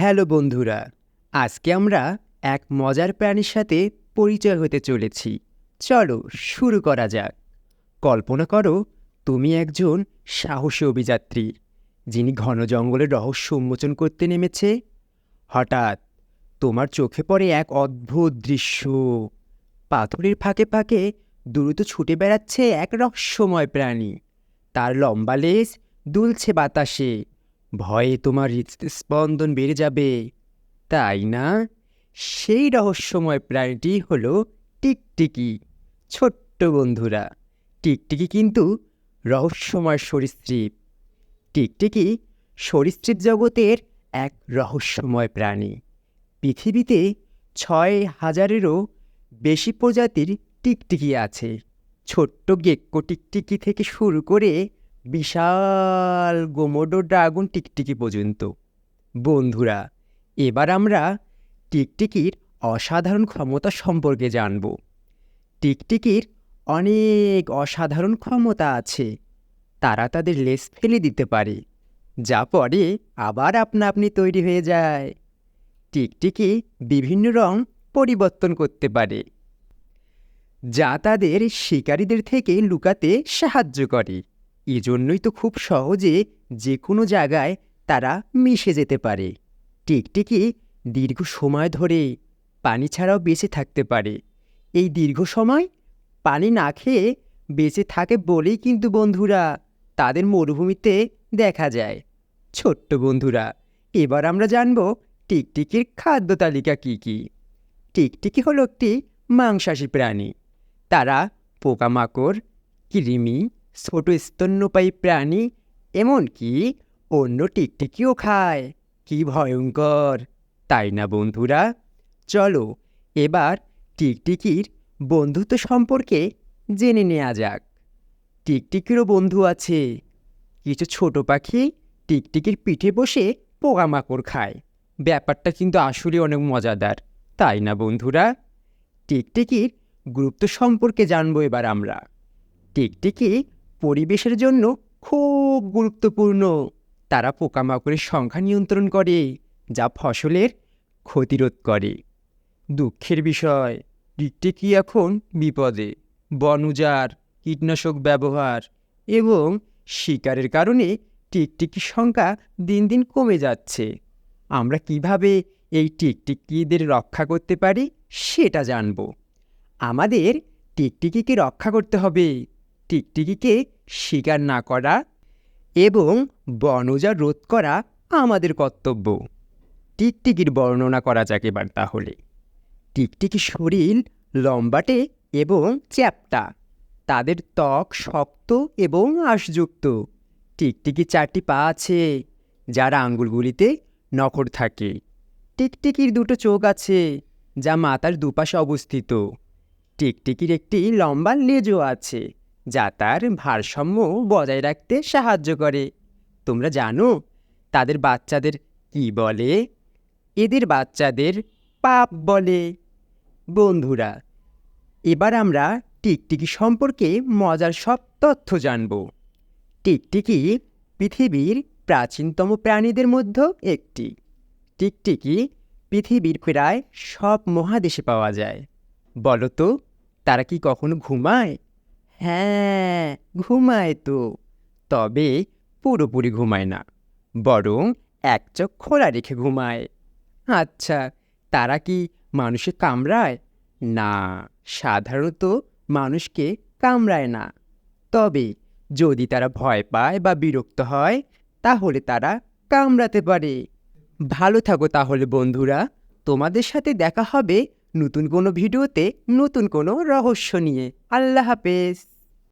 Hello বন্ধুরা, আজকে আমরা এক মজার প্রাণীর সাথে পরিচয় হতে চলেছি। চলো শুরু করা যাক। কল্পনা করো তুমি একজন সাহসী অভিযাত্রী, যিনি ঘন জঙ্গলের রহস্য উন্মোচন করতে নেমেছে। হঠাৎ তোমার চোখে পড়ে এক অদ্ভুত দৃশ্য। পাথরের ফাঁকে ফাঁকে দ্রুত ছুটে বেড়াচ্ছে এক রহস্যময় প্রাণী। তার লম্বা লেজ দুলছে বাতাসে। ভয়ে তোমার হৃদস্পন্দন বেড়ে যাবে। তাই না? সেই রহস্যময় প্রাণীটি হল টিকটিকি, ছোট্ট বন্ধুরা। টিকটিকি কিন্তু রহস্যময় সরীসৃপ। টিকটিকি সরীসৃপ জগতের এক রহস্যময় প্রাণী। পৃথিবীতে ছয় হাজারেরও বেশি প্রজাতির টিকটিকি আছে। ছোট্ট গেক্কো টিকটিকি থেকে শুরু করে বিশাল গোমোডো ড্রাগন টিকটিকি পর্যন্ত। বন্ধুরা, এবার আমরা টিকটিকির অসাধারণ ক্ষমতা সম্পর্কে জানব। টিকটিকির অনেক অসাধারণ ক্ষমতা আছে, তারা তাদের লেস ফেলে দিতে পারে, যা পরে আবার আপনা আপনি তৈরি হয়ে যায়। টিকটিকি বিভিন্ন রং পরিবর্তন করতে পারে, যা তাদের শিকারীদের থেকে লুকাতে সাহায্য করে। এজন্যই তো খুব সহজে যে কোনো জায়গায় তারা মিশে যেতে পারে। টিকটিকি দীর্ঘ সময় ধরে পানি ছাড়াও বেঁচে থাকতে পারে। এই দীর্ঘ সময় পানি না খেয়ে বেঁচে থাকে বলেই কিন্তু বন্ধুরা তাদের মরুভূমিতে দেখা যায়। ছোট্ট বন্ধুরা, এবার আমরা জানব টিকটিকির খাদ্য তালিকা কী কী? টিকটিকি হলো একটি মাংসাশী প্রাণী। তারা পোকামাকড়, কৃমি ছোট স্তন্যপায়ী প্রাণী এমনকি অন্য টিকটিকিও খায়। কি ভয়ঙ্কর। তাই না, বন্ধুরা? চলো এবার টিকটিকির বন্ধুত্ব সম্পর্কে জেনে নেওয়া যাক। টিকটিকিরও বন্ধু আছে। কিছু ছোট পাখি টিকটিকির পিঠে বসে পোকামাকড় খায়। ব্যাপারটা কিন্তু আসলে অনেক মজাদার, তাই না, বন্ধুরা? টিকটিকির গুরুত্ব সম্পর্কে জানব এবার আমরা। টিকটিকি পরিবেশের জন্য খুব গুরুত্বপূর্ণ। তারা পোকামাকড়ের সংখ্যা নিয়ন্ত্রণ করে, যা ফসলের ক্ষতিরোধ করে। দুঃখের বিষয় টিকটিকি এখন বিপদে? বন কীটনাশক ব্যবহার এবং শিকারের কারণে টিকটিকির সংখ্যা দিন দিন কমে যাচ্ছে। আমরা কীভাবে এই টিকটিকিদের রক্ষা করতে পারি সেটা জানব। আমাদের টিকটিকিকে রক্ষা করতে হবে। টিকটিকিকে শিকার না করা এবং বনজা রোধ করা আমাদের কর্তব্য। টিকটিকির বর্ণনা করা যাক এবার তাহলে। টিকটিকির শরীর, লম্বাটে এবং চ্যাপ্টা। তাদের ত্বক শক্ত এবং আঁশযুক্ত। টিকটিকি চারটি পা আছে, যার আঙ্গুলগুলিতে নখর থাকে। টিকটিকির দুটো চোখ আছে, যা মাথার দুপাশে অবস্থিত। টিকটিকির একটি লম্বা লেজও আছে। যা তার ভারসাম্য বজায় রাখতে সাহায্য করে। তোমরা জানো, তাদের বাচ্চাদের কি বলে? এদের বাচ্চাদের পাপ বলে। বন্ধুরা, এবার আমরা টিকটিকি সম্পর্কে মজার সব তথ্য জানব। টিকটিকি পৃথিবীর প্রাচীনতম প্রাণীদের মধ্যে একটি। টিকটিকি পৃথিবীর প্রায় সব মহাদেশে পাওয়া যায়। বলো তো তারা কি কখনো ঘুমায়? হ্যাঁ ঘুমায় তো। তবে পুরোপুরি ঘুমায় না, বরং এক চোখ খোলা রেখে ঘুমায়। আচ্ছা তারা কি মানুষে কামড়ায়? না, সাধারণত মানুষকে কামড়ায় না। তবে যদি তারা ভয় পায় বা বিরক্ত হয়, তাহলে তারা কামড়াতে পারে। ভালো থাকো তাহলে বন্ধুরা, তোমাদের সাথে দেখা হবে নতুন কোনো ভিডিওতে নতুন কোনো রহস্য নিয়ে। আল্লাহ হাফেজ।